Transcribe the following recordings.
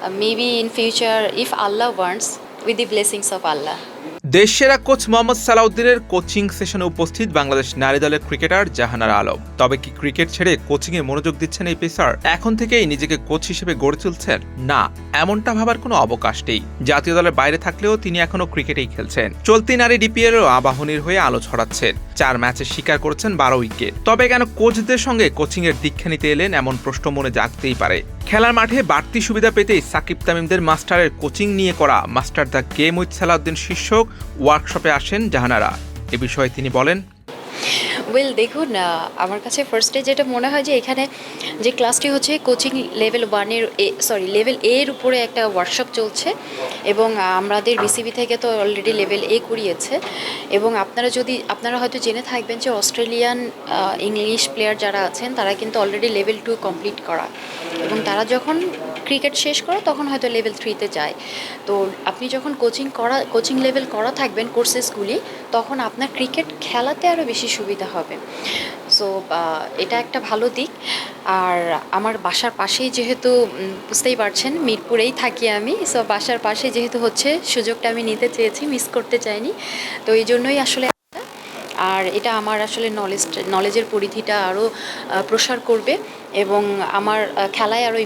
Uh, maybe in future, if Allah wants, with the blessings of Allah. দেশসেরা coach Mohammad সালাউদ্দিনের coaching সেশনে উপস্থিত বাংলাদেশ নারী দলের ক্রিকেটার জাহানারা আলম। তবে কি ক্রিকেট ছেড়ে কোচিং এ মনোযোগ দিচ্ছেন এই পেসার? এখন থেকেই নিজেকে কোচ হিসেবে গড়ে তুলছেন? না এমনটা ভাবার কোনো অবকাশ নেই। জাতীয় দলের বাইরে থাকলেও তিনি এখনও ক্রিকেটেই খেলছেন। চলতি নারী ডিপিএলও আবাহনীর হয়ে আলো ছড়াচ্ছেন। চার ম্যাচে শিকার করেছেন বারো উইকেট। তবে কেন কোচদের সঙ্গে কোচিং এর দীক্ষা নিতে এলেন এমন প্রশ্ন মনে জাগতেই পারে। খেলার মাঠে বাড়তি সুবিধা পেতে সাকিব তামিমদের মাস্টারের কোচিং নিয়ে করা master the game with Salauddin শীর্ষক ওয়ার্কশপে আসেন জাহানারা। এ বিষয়ে তিনি বলেন ওয়েল দেখুন আমার কাছে ফার্স্টে যেটা মনে হয় যে এখানে যে ক্লাসটি হচ্ছে কোচিং লেভেল ওয়ানের সরি লেভেল এর উপরে একটা ওয়ার্কশপ চলছে এবং আমাদের বিসিবি থেকে তো অলরেডি লেভেল এ করিয়েছে এবং আপনারা যদি, আপনারা হয়তো জেনে থাকবেন যে অস্ট্রেলিয়ান ইংলিশ প্লেয়ার যারা আছেন তারা কিন্তু অলরেডি লেভেল টু কমপ্লিট করা এবং তারা যখন ক্রিকেট শেষ করে, তখন হয়তো লেভেল থ্রিতে যায়। তো আপনি যখন কোচিং করা কোচিং লেভেল করা থাকবেন কোর্সেসগুলি তখন আপনার ক্রিকেট খেলাতে আরও বেশি সুবিধা হবে। সো এটা একটা ভালো দিক। আর আমার বাসার পাশেই যেহেতু বুঝতেই পারছেন, মিরপুরেই থাকি আমি। সো বাসার পাশে যেহেতু হচ্ছে, সুযোগটা আমি নিতে চেয়েছি মিস করতে চাইনি। তো এই জন্যই আসলে আর এটা আমার আসলে নলেজ নলেজের পরিধিটা আরও প্রসার করবে। এবং আমার খেলায় আরও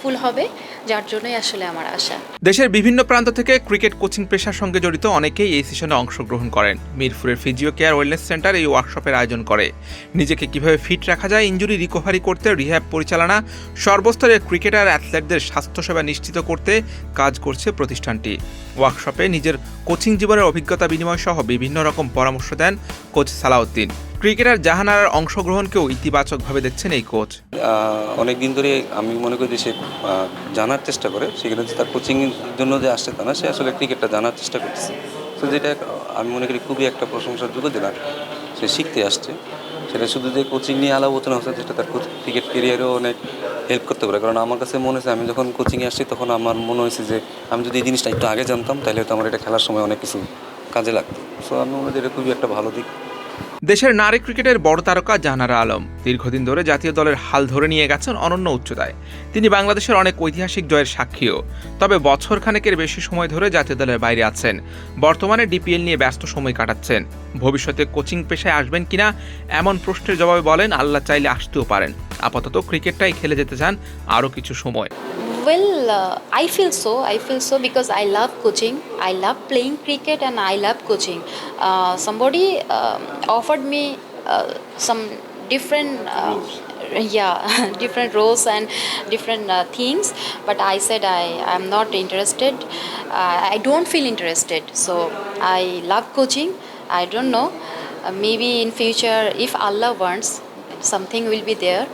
ইম্প্যাক্টফুল হবে, যার জন্যই আসলে আমার আশা। দেশের বিভিন্ন প্রান্ত থেকে ক্রিকেট কোচিং পেশার সঙ্গে জড়িত অনেকেই এই সেশনে অংশগ্রহণ করেন। মিরপুরের ফিজিও কেয়ার ওয়েলনেস সেন্টার এই ওয়ার্কশপের আয়োজন করে। নিজেকে কীভাবে ফিট রাখা যায় ইঞ্জুরি রিকভারি করতে রিহ্যাব পরিচালনা, সর্বস্তরের ক্রিকেটার অ্যাথলেটদের স্বাস্থ্যসেবা নিশ্চিত করতে কাজ করছে প্রতিষ্ঠানটি। ওয়ার্কশপে নিজের কোচিং জীবনের অভিজ্ঞতা বিনিময় সহ বিভিন্ন রকম পরামর্শ দেন কোচ সালাউদ্দিন। ক্রিকেটার জাহানারার অংশগ্রহণকেও ইতিবাচকভাবে দেখছেন এই কোচ। অনেক দিন ধরে আমি মনে করি যে সে জানার চেষ্টা করে। সেখানে তার কোচিংয়ের জন্য যে আসছে তা না, সে আসলে ক্রিকেটটা জানার চেষ্টা করতেছে। তো যেটা আমি মনে করি খুবই একটা প্রশংসার যোগ্য যে না সে শিখতে আসছে। সেটা শুধু যে কোচিং নিয়ে আলোচনা হচ্ছে যেটা তার ক্রিকেট কেরিয়ারেও অনেক হেল্প করতে পারে। কারণ আমার কাছে মনে হয়েছে আমি যখন কোচিংয়ে আসছি, তখন আমার মনে হয়েছে যে, আমি যদি এই জিনিসটা একটু আগে জানতাম, তাহলে হয়তো আমার এটা খেলার সময় অনেক কিছু কাজে লাগতো। সো আমি মনে করি এটা খুবই একটা ভালো দিক। দেশের নারী ক্রিকেটের বড় তারকা জাহানারা আলম দীর্ঘদিন ধরে জাতীয় দলের হাল ধরে নিয়ে গেছেন অনন্য উচ্চতায়। তিনি বাংলাদেশের অনেক ঐতিহাসিক জয়ের সাক্ষীও। তবে বছর খানেকের বেশি সময় ধরে জাতীয় দলের বাইরে আছেন। বর্তমানে ডিপিএল নিয়ে ব্যস্ত সময় কাটাচ্ছেন। ভবিষ্যতে কোচিং পেশায় আসবেন কিনা এমন প্রশ্নের জবাবে বলেন, আল্লাহ চাইলে আসতেও পারেন। আপাতত ক্রিকেটটাই খেলে যেতে চান আরও কিছু সময়। Well I feel so I feel so because I love coaching I love playing cricket and I love coaching somebody offered me some different yeah different roles and different things but I said I I am not interested I don't feel interested so I love coaching I don't know maybe in future if Allah wants something will be there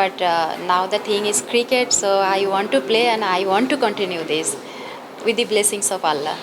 but uh, now the thing is cricket so i want to play and i want to continue this. With the blessings of allah